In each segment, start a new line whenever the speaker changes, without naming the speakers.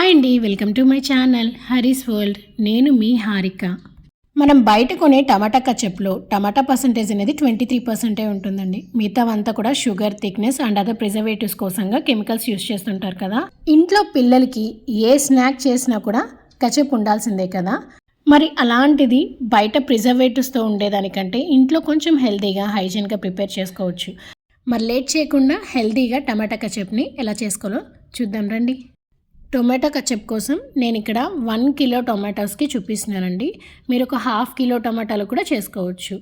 Hi అండి welcome to my channel Hari's world. నేను మీ హారిక. మనం బయట కొనే టమాటా కచ్చప్లో టమాటా పర్సంటేజ్ అనేది ట్వంటీ త్రీ పర్సెంటే ఉంటుందండి. మిగతావంతా కూడా sugar thickness and other preservatives కోసంగా కెమికల్స్ యూస్ చేస్తుంటారు కదా. ఇంట్లో పిల్లలకి ఏ స్నాక్ చేసినా కూడా కచప్ ఉండాల్సిందే కదా. మరి అలాంటిది బయట ప్రిజర్వేటివ్స్తో ఉండేదానికంటే ఇంట్లో కొంచెం హెల్తీగా హైజీన్గా ప్రిపేర్ చేసుకోవచ్చు. మరి లేట్ చేయకుండా హెల్తీగా టమాటా కచప్ని ఎలా చేసుకోవాలో చూద్దాం రండి. టొమాటో కచప్ కోసం నేను ఇక్కడ వన్ కిలో టొమాటోస్కి చూపిస్తున్నానండి. మీరు ఒక హాఫ్ కిలో టొమాటోలు కూడా చేసుకోవచ్చు.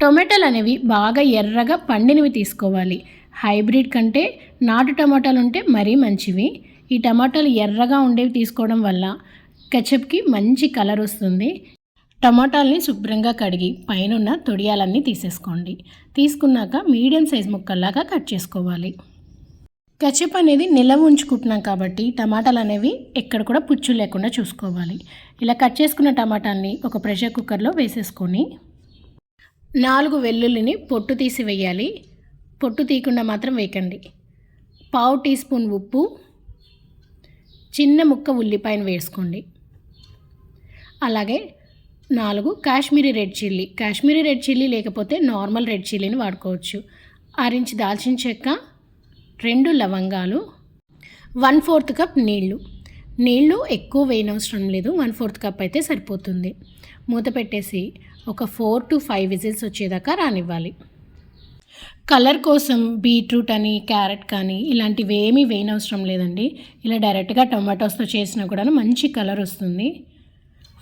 టొమాటోలు అనేవి బాగా ఎర్రగా పండినవి తీసుకోవాలి. హైబ్రిడ్ కంటే నాటు టమాటాలు ఉంటే మరీ మంచివి. ఈ టమాటాలు ఎర్రగా ఉండేవి తీసుకోవడం వల్ల కచప్కి మంచి కలర్ వస్తుంది. టమాటాలని శుభ్రంగా కడిగి పైన తొడియాలన్నీ తీసేసుకోండి. తీసుకున్నాక మీడియం సైజ్ ముక్కల్లాగా కట్ చేసుకోవాలి. కచప్ అనేది నిలవ ఉంచుకుంటున్నాం కాబట్టి టమాటాలు అనేవి ఎక్కడ కూడా పుచ్చు లేకుండా చూసుకోవాలి. ఇలా కట్ చేసుకున్న టమాటాన్ని ఒక ప్రెషర్ కుక్కర్లో వేసేసుకొని నాలుగు వెల్లుల్లిని పొట్టు తీసి వేయాలి. పొట్టు తీయకుండా మాత్రం వేయకండి. పావు టీ స్పూన్ ఉప్పు చిన్న ముక్క ఉల్లిపాయను వేసుకోండి. అలాగే నాలుగు Kashmiri red chilli. Kashmiri red chilli లేకపోతే నార్మల్ రెడ్ చిల్లీని వాడుకోవచ్చు. ఆరించి దాల్చిన చెక్క రెండు లవంగాలు వన్ ఫోర్త్ కప్ నీళ్ళు నీళ్ళు ఎక్కువ వేయనవసరం లేదు వన్ ఫోర్త్ కప్ అయితే సరిపోతుంది. మూత పెట్టేసి ఒక ఫోర్ టు ఫైవ్ విజిల్స్ వచ్చేదాకా రానివ్వాలి. కలర్ కోసం బీట్రూట్ అని క్యారెట్ కానీ ఇలాంటివి ఏమీ వేయనవసరం లేదండి. ఇలా డైరెక్ట్గా టొమాటోస్తో చేసినా కూడా మంచి కలర్ వస్తుంది.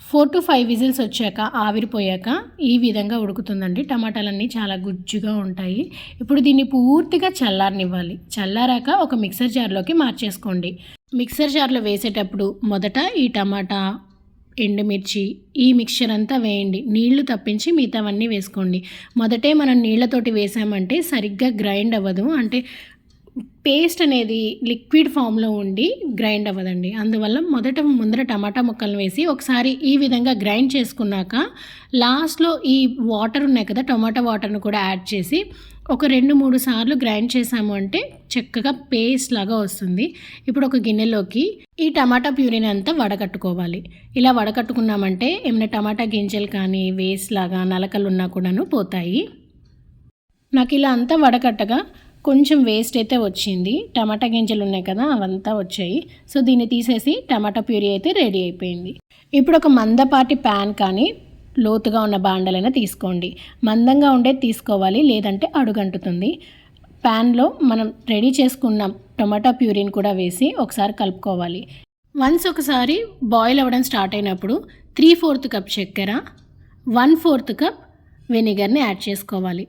ఫోర్ టు ఫైవ్ విజిల్స్ వచ్చాక ఆవిరిపోయాక ఈ విధంగా ఉడుకుతుందండి. టమాటాలన్నీ చాలా గుజ్జుగా ఉంటాయి. ఇప్పుడు దీన్ని పూర్తిగా చల్లారనివ్వాలి. చల్లారాక ఒక మిక్సర్ జార్లోకి మార్చేసుకోండి. మిక్సర్ జార్లో వేసేటప్పుడు మొదట ఈ టమాటా ఎండుమిర్చి ఈ మిక్చర్ అంతా వేయండి. నీళ్ళు తప్పించి మిగతావన్నీ వేసుకోండి. మొదటే మనం నీళ్ళతోటి వేసామంటే సరిగ్గా గ్రైండ్ అవ్వదు. అంటే పేస్ట్ అనేది లిక్విడ్ ఫామ్లో ఉండి గ్రైండ్ అవ్వదండి. అందువల్ల మొదట ముందర టమాటా ముక్కలను వేసి ఒకసారి ఈ విధంగా గ్రైండ్ చేసుకున్నాక లాస్ట్లో ఈ వాటర్ ఉన్నాయి కదా టమాటా వాటర్ను కూడా యాడ్ చేసి ఒక రెండు మూడు సార్లు గ్రైండ్ చేసాము అంటే చక్కగా పేస్ట్ లాగా వస్తుంది. ఇప్పుడు ఒక గిన్నెలోకి ఈ టమాటా ప్యూరీని అంతా వడకట్టుకోవాలి. ఇలా వడకట్టుకున్నామంటే ఏమైనా టమాటా గింజలు కానీ వేస్ట్ లాగా నలకలు ఉన్నా కూడాను పోతాయి. నాకు ఇలా అంతా వడకట్టగా కొంచెం వేస్ట్ అయితే వచ్చింది. టమాటా గింజలు ఉన్నాయి కదా అవంతా వచ్చాయి. సో దీన్ని తీసేసి టమాటా ప్యూరీ అయితే రెడీ అయిపోయింది. ఇప్పుడు ఒక మందపాటి ప్యాన్ కానీ లోతుగా ఉన్న బాండలైనా తీసుకోండి. మందంగా ఉండేది తీసుకోవాలి లేదంటే అడుగంటుతుంది. ప్యాన్లో మనం రెడీ చేసుకున్న టొమాటో ప్యూరీని కూడా వేసి ఒకసారి కలుపుకోవాలి. వన్స్ ఒకసారి బాయిల్ అవ్వడం స్టార్ట్ అయినప్పుడు త్రీ ఫోర్త్ కప్ చక్కెర వన్ ఫోర్త్ కప్ వెనిగర్ని యాడ్ చేసుకోవాలి.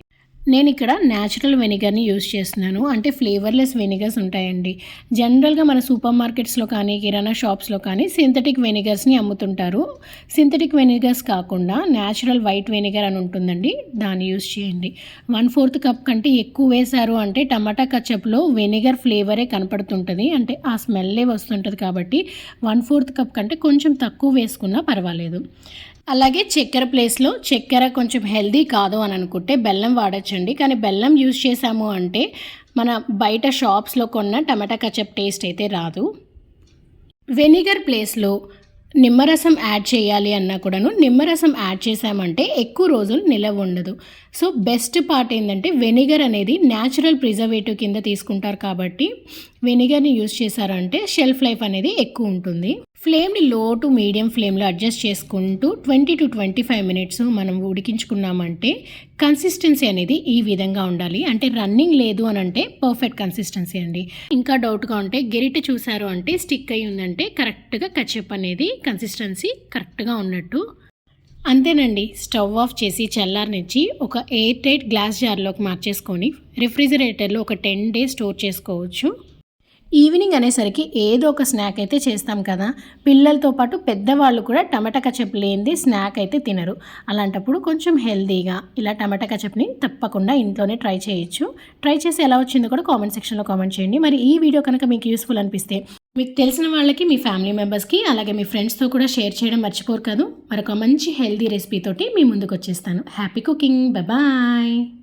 నేను ఇక్కడ న్యాచురల్ వెనిగర్ని యూజ్ చేస్తున్నాను. అంటే ఫ్లేవర్లెస్ వెనిగర్స్ ఉంటాయండి. జనరల్గా మన సూపర్ మార్కెట్స్లో కానీ కిరాణా షాప్స్లో కానీ సింథటిక్ వెనిగర్స్ని అమ్ముతుంటారు. సింథటిక్ వెనిగర్స్ కాకుండా న్యాచురల్ వైట్ వెనిగర్ అని ఉంటుందండి. దాన్ని యూజ్ చేయండి. వన్ ఫోర్త్ కప్ కంటే ఎక్కువ వేశారు అంటే టమాటా కచ్చప్లో వెనిగర్ ఫ్లేవరే కనపడుతుంటుంది. అంటే ఆ స్మెల్లే వస్తుంటుంది కాబట్టి వన్ ఫోర్త్ కప్ కంటే కొంచెం తక్కువ వేసుకున్నా పర్వాలేదు. అలాగే చక్కెర ప్లేస్లో చక్కెర కొంచెం హెల్దీ కాదు అని అనుకుంటే బెల్లం వాడచ్చండి. కానీ బెల్లం యూజ్ చేసాము అంటే మన బయట షాప్స్లో కొన్న టమాటా కచప్ టేస్ట్ అయితే రాదు. వెనిగర్ ప్లేస్లో నిమ్మరసం యాడ్ చేయాలి అన్నా కూడాను నిమ్మరసం యాడ్ చేసామంటే ఎక్కువ రోజులు నిలవ ఉండదు. సో బెస్ట్ పార్ట్ ఏంటంటే వెనిగర్ అనేది న్యాచురల్ ప్రిజర్వేటివ్ కింద తీసుకుంటారు కాబట్టి వెనిగర్ని యూజ్ చేశారంటే షెల్ఫ్ లైఫ్ అనేది ఎక్కువ ఉంటుంది. ఫ్లేమ్ని లో టు మీడియం ఫ్లేమ్లో అడ్జస్ట్ చేసుకుంటూ twenty to twenty five minutes మనం ఉడికించుకున్నామంటే కన్సిస్టెన్సీ అనేది ఈ విధంగా ఉండాలి. అంటే రన్నింగ్ లేదు అని అంటే పర్ఫెక్ట్ కన్సిస్టెన్సీ అండి. ఇంకా డౌట్గా ఉంటే గెరిట చూసారు అంటే స్టిక్ అయి ఉందంటే కరెక్ట్గా కచ్చప్ అనేది కన్సిస్టెన్సీ కరెక్ట్గా ఉన్నట్టు. అంతేనండి. స్టవ్ ఆఫ్ చేసి చల్లారనిచ్చి ఒక ఎయిర్ టైట్ గ్లాస్ జార్లోకి మార్చేసుకొని రిఫ్రిజిరేటర్లో ఒక టెన్ డేస్ స్టోర్ చేసుకోవచ్చు. ఈవినింగ్ అనేసరికి ఏదో ఒక స్నాక్ అయితే చేస్తాం కదా. పిల్లలతో పాటు పెద్దవాళ్ళు కూడా టమాటా కచప్ లేనిది స్నాక్ అయితే తినరు. అలాంటప్పుడు కొంచెం హెల్తీగా ఇలా టమాటా కచప్ని తప్పకుండా ఇంట్లోనే ట్రై చేయొచ్చు. ట్రై చేసి ఎలా వచ్చిందో కూడా కామెంట్ సెక్షన్లో కామెంట్ చేయండి. మరి ఈ వీడియో కనుక మీకు యూస్ఫుల్ అనిపిస్తే మీకు తెలిసిన వాళ్ళకి మీ ఫ్యామిలీ మెంబర్స్కి అలాగే మీ ఫ్రెండ్స్తో కూడా షేర్ చేయడం మర్చిపోరు కాదు. మరొక మంచి హెల్తీ రెసిపీతోటి మీ ముందుకు వచ్చేస్తాను హ్యాపీ కుకింగ్. బాయ్.